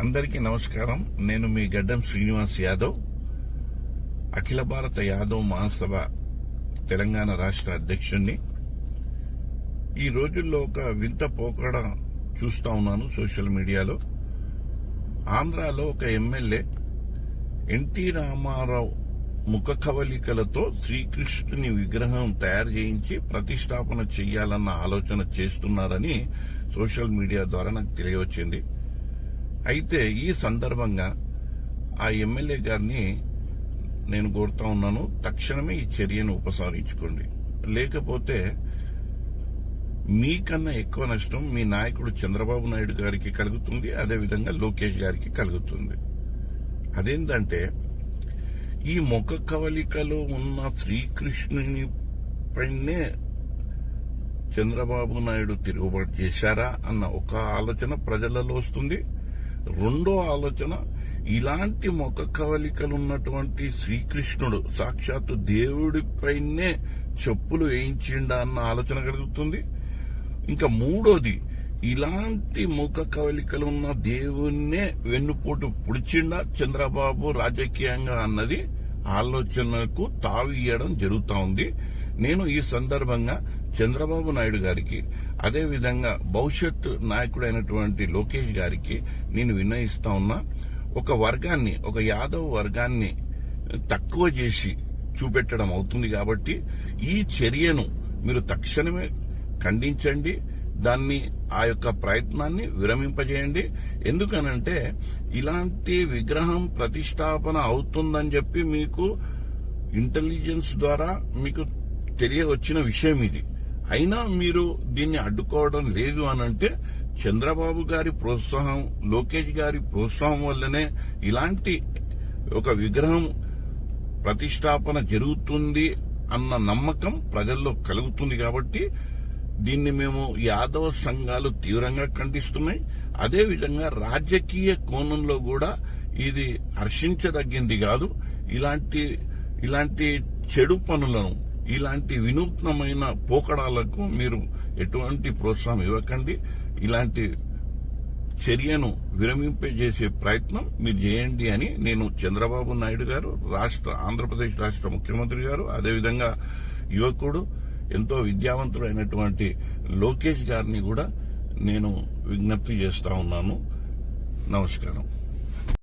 అందరికీ నమస్కారం. నేను మీ గడ్డం శ్రీనివాస్ యాదవ్. అఖిల భారత యాదవ్ మహాసభ తెలంగాణ రాష్ట్ర అధ్యక్షుణ్ణి. ఈ రోజుల్లో ఒక వింత పోకడ చూస్తా ఉన్నాను సోషల్ మీడియాలో. ఆంధ్రాలో ఒక ఎమ్మెల్యే ఎన్టీ రామారావు ముఖ కవలికలతో శ్రీకృష్ణుని విగ్రహం తయారు చేయించి ప్రతిష్టాపన చేయాలన్న ఆలోచన చేస్తున్నారని సోషల్ మీడియా ద్వారా నాకు తెలియవచ్చింది. అయితే ఈ సందర్భంగా ఆ ఎమ్మెల్యే గారిని నేను కోరుతా ఉన్నాను తక్షణమే ఈ చర్యను ఉపసంహరించుకోండి లేకపోతే మీకన్నా ఎక్కువ నష్టం మీ నాయకుడు చంద్రబాబు నాయుడు గారికి కలుగుతుంది అదేవిధంగా లోకేష్ గారికి కలుగుతుంది. అదేంటంటే ఈ ముఖ కవలికలో ఉన్న శ్రీకృష్ణుని పైనే చంద్రబాబు నాయుడు తిరుగుబాటు చేశారా అన్న ఒక ఆలోచన ప్రజలలో వస్తుంది. రెండో ఆలోచన ఇలాంటి ముఖ కవలికలు ఉన్నటువంటి శ్రీకృష్ణుడు సాక్షాత్తు దేవుడిపైనే చెప్పులు వేయించిండా అన్న ఆలోచన కలుగుతుంది. ఇంకా మూడోది ఇలాంటి ముఖ కవలికలు ఉన్న దేవుణ్ణే వెన్నుపోటు పుడిచిండా చంద్రబాబు రాజకీయంగా అన్నది ఆలోచనకు తావియడం ఇయ్యడం జరుగుతా ఉంది. నేను ఈ సందర్భంగా చంద్రబాబు నాయుడు గారికి అదే విధంగా భవిష్యత్ నాయకుడైనటువంటి లోకేష్ గారికి నేను విన్నయిస్తా ఉన్నా ఒక వర్గాన్ని ఒక యాదవ్ వర్గాన్ని తక్కువ చేసి చూపెట్టడం అవుతుంది కాబట్టి ఈ చర్యను మీరు తక్షణమే ఖండించండి దాన్ని ఆ యొక్క ప్రయత్నాన్ని విరమింపజేయండి. ఎందుకనంటే ఇలాంటి విగ్రహం ప్రతిష్టాపన అవుతుందని చెప్పి మీకు ఇంటెలిజెన్స్ ద్వారా మీకు తెలియవచ్చిన విషయం ఇది. అయినా మీరు దీన్ని అడ్డుకోవడం లేదు అని అంటే చంద్రబాబు గారి ప్రోత్సాహం లోకేష్ గారి ప్రోత్సాహం వల్లనే ఇలాంటి ఒక విగ్రహం ప్రతిష్టాపన జరుగుతుంది అన్న నమ్మకం ప్రజల్లో కలుగుతుంది కాబట్టి దీన్ని మేము యాదవ సంఘాలు తీవ్రంగా ఖండిస్తున్నాయి. అదేవిధంగా రాజకీయ కోణంలో కూడా ఇది హర్షించదగ్గింది కాదు. ఇలాంటి ఇలాంటి చెడు పనులను ఇలాంటి వినూత్నమైన పోకడాలకు మీరు ఎటువంటి ప్రోత్సాహం ఇవ్వకండి. ఇలాంటి చర్యను విరమింపజేసే ప్రయత్నం మీరు చేయండి అని నేను చంద్రబాబు నాయుడు గారు రాష్ట్ర ఆంధ్రప్రదేశ్ రాష్ట్ర ముఖ్యమంత్రి గారు అదేవిధంగా యువకుడు ఎంతో విద్యావంతుడైనటువంటి లోకేష్ గారిని కూడా నేను విజ్ఞప్తి చేస్తా ఉన్నాను. నమస్కారం.